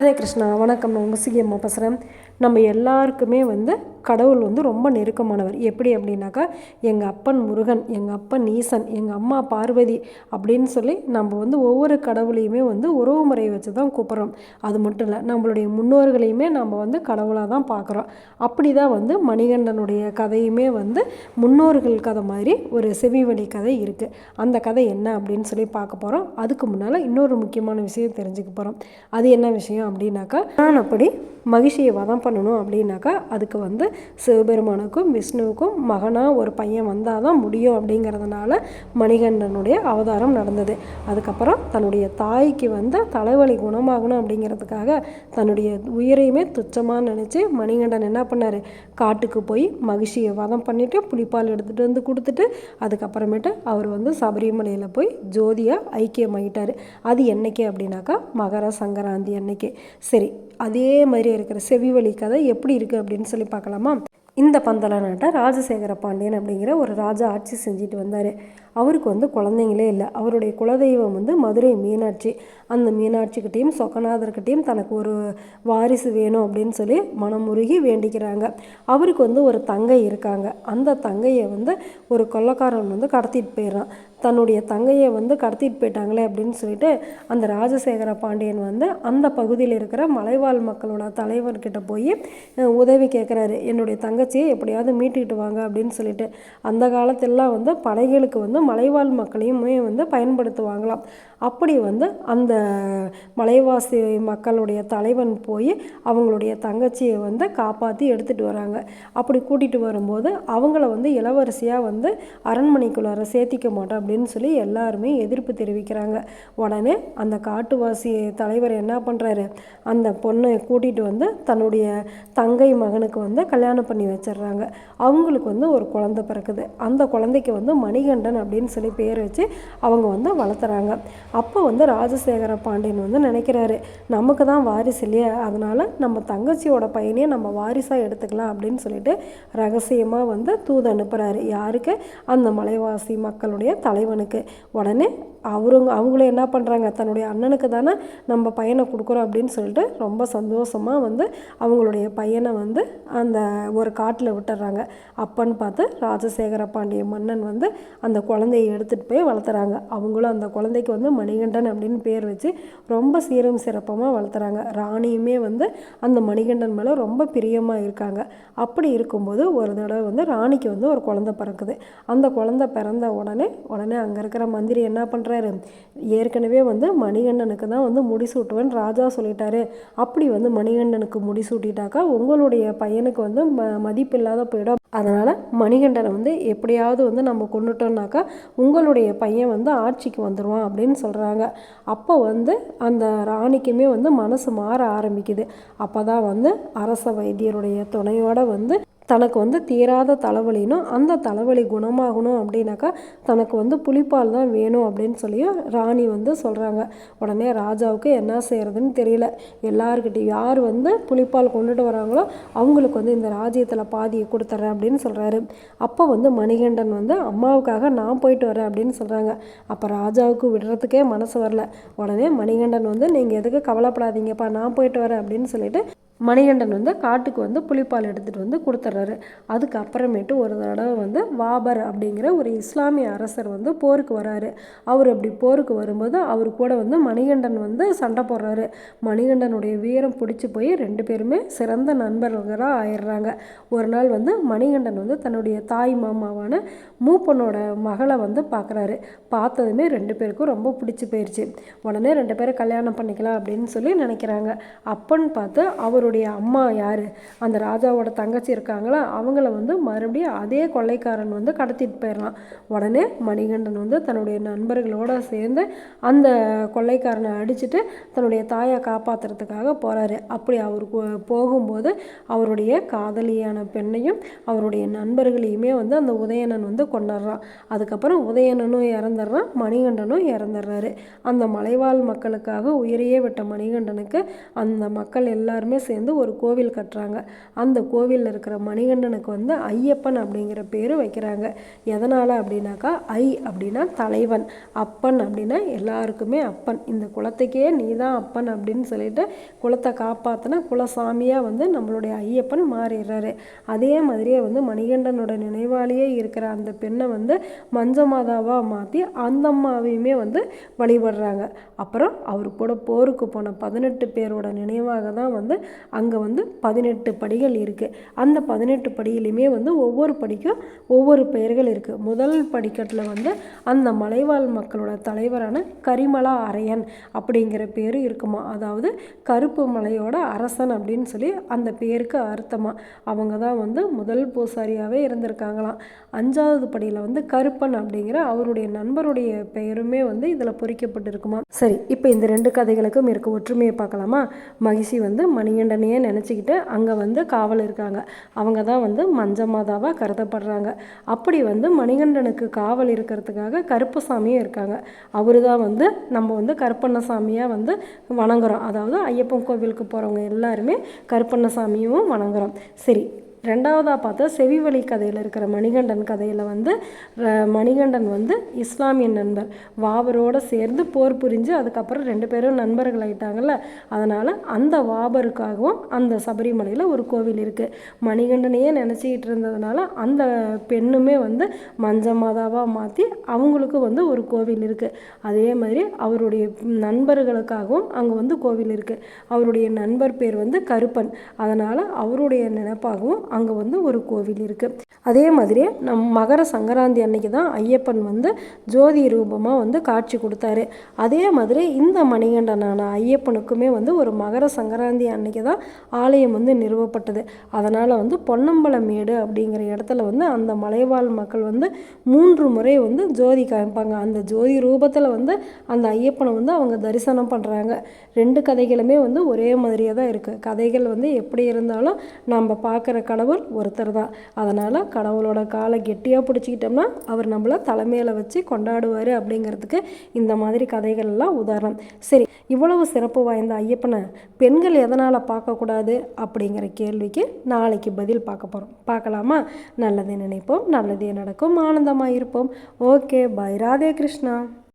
ஹரே கிருஷ்ணா வணக்கம். நான் உங்கள் சிகி அம்மா பேசுகிறேன் நம்ம எல்லாருக்குமே வந்து கடவுள் வந்து ரொம்ப நெருக்கமானவர். எப்படி அப்படின்னாக்கா எங்கள் அப்பன் முருகன் எங்கள் அப்பன் ஈசன் எங்கள் அம்மா பார்வதி அப்படின்னு சொல்லி நம்ம வந்து ஒவ்வொரு கடவுளையுமே வந்து உறவு முறையை வச்சு தான் கூப்பிட்றோம். அது மட்டும் இல்லை நம்மளுடைய முன்னோர்களையுமே நம்ம வந்து கடவுளாக தான் பார்க்குறோம். அப்படி தான் வந்து மணிகண்டனுடைய கதையுமே வந்து முன்னோர்கள் கதை மாதிரி ஒரு செவிவழி கதை இருக்குது அந்த கதை என்ன அப்படின்னு சொல்லி பார்க்க போகிறோம் அதுக்கு முன்னால் இன்னொரு முக்கியமான விஷயம் தெரிஞ்சுக்க போகிறோம் அது என்ன விஷயம் அப்படின்னாக்கா நான் அப்படி மகிழ்ச்சியை வதம் பண்ணணும் அப்படின்னாக்கா அதுக்கு வந்து சிவபெருமானுக்கும் விஷ்ணுவுக்கும் மகனாக ஒரு பையன் வந்தால் தான் முடியும் அப்படிங்கிறதுனால மணிகண்டனுடைய அவதாரம் நடந்தது. அதுக்கப்புறம் தன்னுடைய தாய்க்கு வந்து தலைவலி குணமாகணும் அப்படிங்கிறதுக்காக தன்னுடைய உயிரையுமே துச்சமாக நினச்சி மணிகண்டன் என்ன பண்ணார்? காட்டுக்கு போய் மகிழ்ச்சியை வதம் பண்ணிவிட்டு புலிப்பால் எடுத்துகிட்டு வந்து கொடுத்துட்டு அதுக்கப்புறமேட்டு அவர் வந்து சபரிமலையில் போய் ஜோதியாக ஐக்கியமாகிட்டார் அது என்றைக்கு அப்படின்னாக்கா மகர சங்கராந்தி அன்னைக்கு. சரி அதே மாதிரி இருக்கிற செவிவழி கதை எப்படி இருக்குது அப்படின்னு சொல்லி பார்க்கலாமா? இந்த பந்தல நாட்டை ராஜசேகர பாண்டியன் அப்படிங்கிற ஒரு ராஜா ஆட்சி செஞ்சுட்டு வந்தார். அவருக்கு வந்து குழந்தைங்களே இல்லை. அவருடைய குலதெய்வம் வந்து மதுரை மீனாட்சி. அந்த மீனாட்சிக்கிட்டேயும் சொக்கநாதர்கிட்டையும் தனக்கு ஒரு வாரிசு வேணும் அப்படின்னு சொல்லி மனமுருகி வேண்டிக்கிறாங்க. அவருக்கு வந்து ஒரு தங்கை இருக்காங்க. அந்த தங்கையை வந்து ஒரு கொள்ளக்காரன் வந்து கடத்திட்டு போயிடுறான். தன்னுடைய தங்கையை வந்து கடத்திட்டு போயிட்டாங்களே அப்படின்னு சொல்லிட்டு அந்த ராஜசேகர பாண்டியன் வந்து அந்த பகுதியில் இருக்கிற மலைவாழ் மக்களோட தலைவர்கிட்ட போய் உதவி கேட்குறாரு என்னுடைய தங்கச்சியை எப்படியாவது மீட்டுக்கிட்டு வாங்க அப்படின்னு சொல்லிட்டு அந்த காலத்திலலாம் வந்து படைகளுக்கு வந்து மலைவாழ் மக்களையுமே வந்து பயன்படுத்துவாங்களாம். அப்படி வந்து அந்த மலைவாசி மக்களுடைய தலைவன் போய் அவங்களுடைய தங்கச்சியை வந்து காப்பாற்றி எடுத்துகிட்டு வராங்க. அப்படி கூட்டிகிட்டு வரும்போது அவங்கள வந்து இளவரசியாக வந்து அரண்மனைக்குள்ளார சேர்த்திக்க மாட்டோம் அப்படின்னு சொல்லி எல்லாருமே எதிர்ப்பு தெரிவிக்கிறாங்க. உடனே அந்த காட்டுவாசி தலைவர் என்ன பண்ணுறாரு அந்த பொண்ணை கூட்டிகிட்டு வந்து தன்னுடைய தங்கை மகனுக்கு வந்து கல்யாணம் பண்ணி வச்சிடுறாங்க. அவங்களுக்கு வந்து ஒரு குழந்தை பிறக்குது. அந்த குழந்தைக்கு வந்து மணிகண்டன் அப்படின்னு சொல்லி பேர் வச்சு அவங்க வந்து வளர்த்துறாங்க. அப்போ வந்து ராஜசேகர பாண்டியன் வந்து நினைக்கிறாரு நமக்கு தான் வாரிசு இல்லையா? அதனால் நம்ம தங்கச்சியோட பையனையே நம்ம வாரிசாக எடுத்துக்கலாம் அப்படின்னு சொல்லிட்டு ரகசியமாக வந்து தூது அனுப்புகிறாரு யாருக்கு? அந்த மலைவாசி மக்களுடைய தலைவனுக்கு. உடனே அவருங்க அவங்களும் என்ன பண்ணுறாங்க தன்னுடைய அண்ணனுக்கு தானே நம்ம பையனை கொடுக்குறோம் அப்படின்னு சொல்லிட்டு ரொம்ப சந்தோஷமாக வந்து அவங்களுடைய பையனை வந்து அந்த ஒரு காட்டில் விட்டுறாங்க. அப்பன்னு பார்த்து ராஜசேகர பாண்டிய மன்னன் வந்து அந்த குழந்தையை எடுத்துகிட்டு போய் வளர்த்துறாங்க. அவங்களும் அந்த குழந்தைக்கு வந்து மணிகண்டன் அப்படின்னு பேர் வச்சு ரொம்ப சீரும் சிறப்பமாக வளர்த்துறாங்க. ராணியுமே வந்து அந்த மணிகண்டன் மேலே ரொம்ப பிரியமாக இருக்காங்க. அப்படி இருக்கும்போது ஒரு தடவை வந்து ராணிக்கு வந்து ஒரு குழந்தை பிறக்குது. அந்த குழந்தை பிறந்த உடனே உடனே அங்கே இருக்கிற மந்திரி என்ன சொல்கிறாரு ஏற்கனவே வந்து மணிகண்டனுக்கு தான் வந்து முடிசூட்டுவேன் ராஜா சொல்லிட்டாரு. அப்படி வந்து மணிகண்டனுக்கு முடிசூட்டிட்டாக்கா உங்களுடைய பையனுக்கு வந்து ம மதிப்பில்லாத போயிடும். அதனால் மணிகண்டனை வந்து எப்படியாவது வந்து நம்ம கொண்டுட்டோம்னாக்கா உங்களுடைய பையன் வந்து ஆட்சிக்கு வந்துடுவான் அப்படின்னு சொல்கிறாங்க அப்போ வந்து அந்த ராணிக்குமே வந்து மனசு மாற ஆரம்பிக்குது. அப்போ தான் வந்து அரச வைத்தியருடைய துணையோடு வந்து தனக்கு வந்து தீராத தலைவலினும் அந்த தலைவலி குணமாகணும் அப்படின்னாக்கா தனக்கு வந்து புலிப்பால் தான் வேணும் அப்படின்னு சொல்லியும் ராணி வந்து சொல்கிறாங்க உடனே ராஜாவுக்கு என்ன செய்கிறதுன்னு தெரியல. எல்லாருக்கிட்டையும் யார் வந்து புலிப்பால் கொண்டுட்டு வராங்களோ அவங்களுக்கு வந்து இந்த ராஜ்யத்தில் பாதியை கொடுத்துட்றேன் அப்படின்னு சொல்கிறாரு அப்போ வந்து மணிகண்டன் வந்து அம்மாவுக்காக நான் போயிட்டு வரேன் அப்படின்னு சொல்கிறாங்க அப்போ ராஜாவுக்கு விடுறதுக்கே மனசு வரல. உடனே மணிகண்டன் வந்து நீங்கள் எதுக்கு கவலைப்படாதீங்கப்பா நான் போயிட்டு வரேன் அப்படின்னு சொல்லிட்டு மணிகண்டன் வந்து காட்டுக்கு வந்து புளிப்பால் எடுத்துகிட்டு வந்து கொடுத்துட்றாரு அதுக்கப்புறமேட்டு ஒரு தடவை வந்து வாபர் அப்படிங்கிற ஒரு இஸ்லாமிய அரசர் வந்து போருக்கு வராரு. அவர் அப்படி போருக்கு வரும்போது அவர் கூட வந்து மணிகண்டன் வந்து சண்டை போடுறாரு. மணிகண்டனுடைய வீரம் பிடிச்சி போய் ரெண்டு பேருமே சிறந்த நண்பர்களாக ஆயிடுறாங்க. ஒரு நாள் வந்து மணிகண்டன் வந்து தன்னுடைய தாய் மாமாவான மூப்பனோட மகளை வந்து பார்க்குறாரு பார்த்ததுமே ரெண்டு பேருக்கும் ரொம்ப பிடிச்சி போயிடுச்சு உடனே ரெண்டு பேரும் கல்யாணம் பண்ணிக்கலாம் அப்படின்னு சொல்லி நினைக்கிறாங்க. அப்பன்னு பார்த்து அவர் அவருடைய அம்மா யார்? அந்த ராஜாவோட தங்கச்சி இருக்காங்களா? அவங்கள வந்து மறுபடியும் அதே கொள்ளைக்காரன் வந்து கடத்திட்டு போயிடலாம். உடனே மணிகண்டன் வந்து தன்னுடைய நண்பர்களோடு சேர்ந்து அந்த கொள்ளைக்காரனை அடிச்சுட்டு தன்னுடைய தாயை காப்பாற்றுறதுக்காக போகிறாரு அப்படி அவர் போகும்போது அவருடைய காதலியான பெண்ணையும் அவருடைய நண்பர்களையுமே வந்து அந்த உதயணன் வந்து கொண்டாடுறான் அதுக்கப்புறம் உதயணனும் இறந்துடுறான் மணிகண்டனும் இறந்துடுறாரு. அந்த மலைவாழ் மக்களுக்காக உயிரையே விட்ட மணிகண்டனுக்கு அந்த மக்கள் எல்லாருமே சேர்ந்து சேர்ந்து ஒரு கோவில் கட்டுறாங்க. அந்த கோவிலில் இருக்கிற மணிகண்டனுக்கு வந்து ஐயப்பன் அப்படிங்கிற பேர் வைக்கிறாங்க. எதனால் அப்படின்னாக்கா ஐ அப்படின்னா தலைவன் அப்பன் அப்படின்னா எல்லாருக்குமே அப்பன். இந்த குலத்துக்கே நீ தான் அப்பன் அப்படின்னு சொல்லிட்டு குலத்தை காப்பாற்றின குலசாமியாக வந்து நம்மளுடைய ஐயப்பன் மாறிடுறாரு. அதே மாதிரியே வந்து மணிகண்டனோட நினைவாலேயே இருக்கிற அந்த பெண்ணை வந்து மஞ்ச மாதாவாக மாற்றி அந்த அம்மாவையுமே வந்து வழிபடுறாங்க. அப்புறம் அவர் கூட போருக்கு போன பதினெட்டு பேரோட நினைவாக தான் வந்து அங்கே வந்து பதினெட்டு படிகள் இருக்குது அந்த பதினெட்டு படியிலையுமே வந்து ஒவ்வொரு படிக்கும் ஒவ்வொரு பெயர்கள் இருக்குது முதல் படிக்கட்டில் வந்து அந்த மலைவாழ் மக்களோட தலைவரான கரிமலா அரையன் அப்படிங்கிற பேர் இருக்குமா? அதாவது கருப்பு மலையோட அரசன் அப்படின்னு சொல்லி அந்த பேருக்கு அர்த்தமாக அவங்க தான் வந்து முதல் பூசாரியாகவே இருந்திருக்காங்களாம். அஞ்சாவது படியில் வந்து கருப்பன் அப்படிங்கிற அவருடைய நண்பருடைய பெயருமே வந்து இதில் பொறிக்கப்பட்டிருக்குமா? சரி இப்போ இந்த ரெண்டு கதைகளுக்கும் இருக்க ஒற்றுமையை பார்க்கலாமா? மகிஷி வந்து மணிகண்டனையே நினச்சிக்கிட்டு அங்கே வந்து காவல் இருக்காங்க. அவங்க தான் வந்து மஞ்ச மாதாவாக கருதப்படுறாங்க. அப்படி வந்து மணிகண்டனுக்கு காவல் இருக்கிறதுக்காக கருப்பசாமியும் இருக்காங்க. அவரு தான் வந்து நம்ம வந்து கருப்பண்ணசாமியாக வந்து வணங்குறோம். அதாவது ஐயப்பன் கோவிலுக்கு போகிறவங்க எல்லாருமே கருப்பண்ணசாமியும் வணங்குறோம். சரி ரெண்டாவதாக பார்த்தா செவிவழி கதையில் இருக்கிற மணிகண்டன் கதையில் வந்து மணிகண்டன் வந்து இஸ்லாமிய நண்பர். வாபரோடு சேர்ந்து போர் புரிஞ்சு அதுக்கப்புறம் ரெண்டு பேரும் நண்பர்கள் ஆயிட்டாங்கல்ல. அதனால் அந்த வாபருக்காகவும் அந்த சபரிமலையில் ஒரு கோவில் இருக்குது மணிகண்டனையே நினச்சிக்கிட்டு இருந்ததுனால அந்த பெண்ணுமே வந்து மஞ்ச மாதாவாக மாற்றி அவங்களுக்கு வந்து ஒரு கோவில் இருக்குது அதே மாதிரி அவருடைய நண்பர்களுக்காகவும் அங்கே வந்து கோவில் இருக்குது அவருடைய நண்பர் பேர் வந்து கருப்பன். அதனால் அவருடைய நினைப்பாகவும் அங்கே வந்து ஒரு கோவில் இருக்குது அதே மாதிரி நம் மகர சங்கராந்தி அன்னைக்கு தான் ஐயப்பன் வந்து ஜோதி ரூபமாக வந்து காட்சி கொடுத்தாரு. அதே மாதிரி இந்த மணிகண்டனான ஐயப்பனுக்குமே வந்து ஒரு மகர சங்கராந்தி அன்னைக்கு தான் ஆலயம் வந்து நிறுவப்பட்டது. அதனால் வந்து பொன்னம்பலமேடு அப்படிங்கிற இடத்துல வந்து அந்த மலைவாழ் மக்கள் வந்து மூன்று முறை வந்து ஜோதி காமிப்பாங்க. அந்த ஜோதி ரூபத்தில் வந்து அந்த ஐயப்பனை வந்து அவங்க தரிசனம் பண்ணுறாங்க ரெண்டு கதைகளுமே வந்து ஒரே மாதிரியே தான் இருக்குது கதைகள் வந்து எப்படி இருந்தாலும் நம்ம பார்க்குற கடவுள் ஒருத்தர் தான். அதனால் கடவுளோட காலை கெட்டியாக பிடிச்சிக்கிட்டோம்னா அவர் நம்மளை தலைமையில் வச்சு கொண்டாடுவார் அப்படிங்கிறதுக்கு இந்த மாதிரி கதைகள் எல்லாம் உதாரணம். சரி இவ்வளவு சிறப்பு வாய்ந்த ஐயப்பனை பெண்கள் எதனால் பார்க்கக்கூடாது அப்படிங்கிற கேள்விக்கு நாளைக்கு பதில் பார்க்க போகிறோம் பார்க்கலாமா? நல்லதே நினைப்போம் நல்லதே நடக்கும் ஆனந்தமாக இருப்போம். Okay bye. ராதே கிருஷ்ணா.